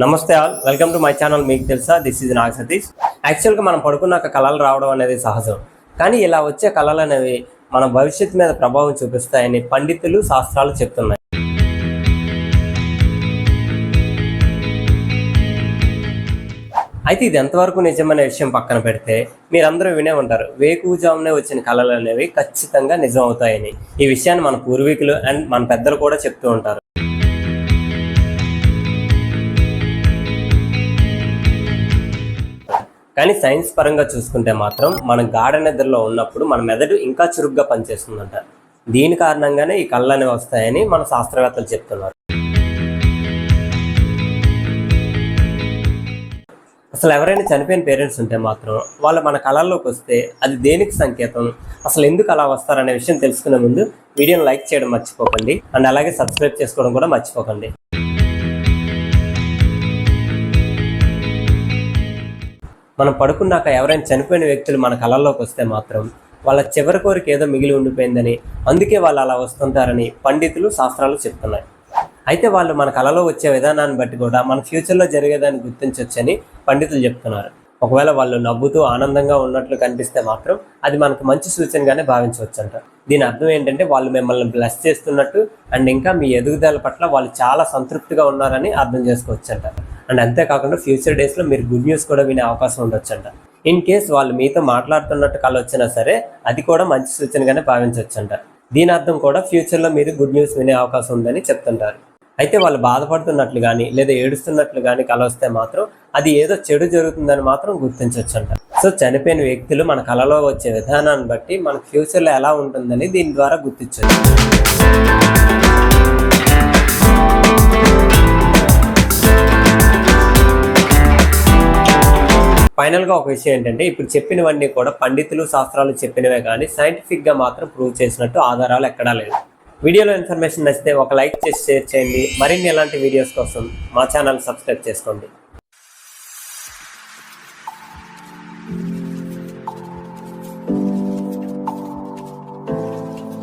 నమస్తే all. Welcome to my channel మీకు తెలుసా? దిస్ ఇస్ నాగ సతీష్ యాక్చువల్గా మనం పడుకున్నాక కళలు రావడం అనేది సహజం. కానీ ఇలా వచ్చే కళలు అనేవి మన భవిష్యత్తు మీద ప్రభావం చూపిస్తాయని పండితులు శాస్త్రాలు చెప్తున్నాయి. అయితే ఇది ఎంతవరకు నిజమనే విషయం పక్కన పెడితే మీరందరూ వినే ఉంటారు. వేకుజామునే వచ్చిన కళలు అనేవి ఖచ్చితంగా నిజం అవుతాయని ఈ విషయాన్ని మన పూర్వీకులు అండ్ మన పెద్దలు కూడా చెప్తూ ఉంటారు. కానీ సైన్స్ పరంగా చూసుకుంటే మాత్రం మన గాఢ నిద్రలో ఉన్నప్పుడు మన మెదడు ఇంకా చురుగ్గా పనిచేస్తుందంట. దీని కారణంగానే ఈ కళ్ళు అనేవి వస్తాయని మన శాస్త్రవేత్తలు చెప్తున్నారు. అసలు ఎవరైనా చనిపోయిన పేరెంట్స్ ఉంటే మాత్రం వాళ్ళు మన కళల్లోకి వస్తే అది దేనికి సంకేతం? అసలు ఎందుకు అలా వస్తారనే విషయం తెలుసుకునే ముందు వీడియోని లైక్ చేయడం మర్చిపోకండి. అండ్ అలాగే సబ్స్క్రైబ్ చేసుకోవడం కూడా మర్చిపోకండి. మనం పడుకున్నాక ఎవరైనా చనిపోయిన వ్యక్తులు మన కళల్లోకి వస్తే మాత్రం వాళ్ళ చివరి కోరిక ఏదో మిగిలి ఉండిపోయిందని అందుకే వాళ్ళు అలా వస్తుంటారని పండితులు శాస్త్రాలు చెప్తున్నాయి. అయితే వాళ్ళు మన కళలో వచ్చే విధానాన్ని బట్టి కూడా మన ఫ్యూచర్లో జరిగేదాన్ని గుర్తించవచ్చని పండితులు చెప్తున్నారు. ఒకవేళ వాళ్ళు నవ్వుతూ ఆనందంగా ఉన్నట్లు కనిపిస్తే మాత్రం అది మనకు మంచి సూచనగానే భావించవచ్చంట. దీని అర్థం ఏంటంటే వాళ్ళు మిమ్మల్ని బ్లెస్ చేస్తున్నట్టు అండ్ ఇంకా మీ ఎదుగుదల పట్ల వాళ్ళు చాలా సంతృప్తిగా ఉన్నారని అర్థం చేసుకోవచ్చంట. అండ్ అంతేకాకుండా ఫ్యూచర్ డేస్లో మీరు గుడ్ న్యూస్ కూడా వినే అవకాశం ఉండొచ్చంట. ఇన్ కేస్ వాళ్ళు మీతో మాట్లాడుతున్నట్టు కళ వచ్చినా సరే అది కూడా మంచి సూచనగానే భావించవచ్చంట దీని అర్థం కూడా ఫ్యూచర్లో మీరు గుడ్ న్యూస్ వినే అవకాశం ఉందని చెప్తుంటారు. అయితే వాళ్ళు బాధపడుతున్నట్లు కానీ లేదా ఏడుస్తున్నట్లు కానీ కలొస్తే మాత్రం అది ఏదో చెడు జరుగుతుందని మాత్రం గుర్తించవచ్చంట సో చనిపోయిన వ్యక్తులు మన కళలో వచ్చే విధానాన్ని బట్టి మన ఫ్యూచర్లో ఎలా ఉంటుందని దీని ద్వారా గుర్తించవచ్చు ఫైనల్గా ఒక విషయం ఏంటంటే ఇప్పుడు చెప్పినవన్నీ కూడా పండితులు శాస్త్రాలు చెప్పినవే కానీ సైంటిఫిక్గా మాత్రం ప్రూవ్ చేసినట్టు ఆధారాలు ఎక్కడా లేదు వీడియోలో ఇన్ఫర్మేషన్ నచ్చితే ఒక లైక్ చేసి షేర్ చేయండి. మరిన్ని ఎలాంటి వీడియోస్ కోసం మా ఛానల్ సబ్స్క్రైబ్ చేసుకోండి.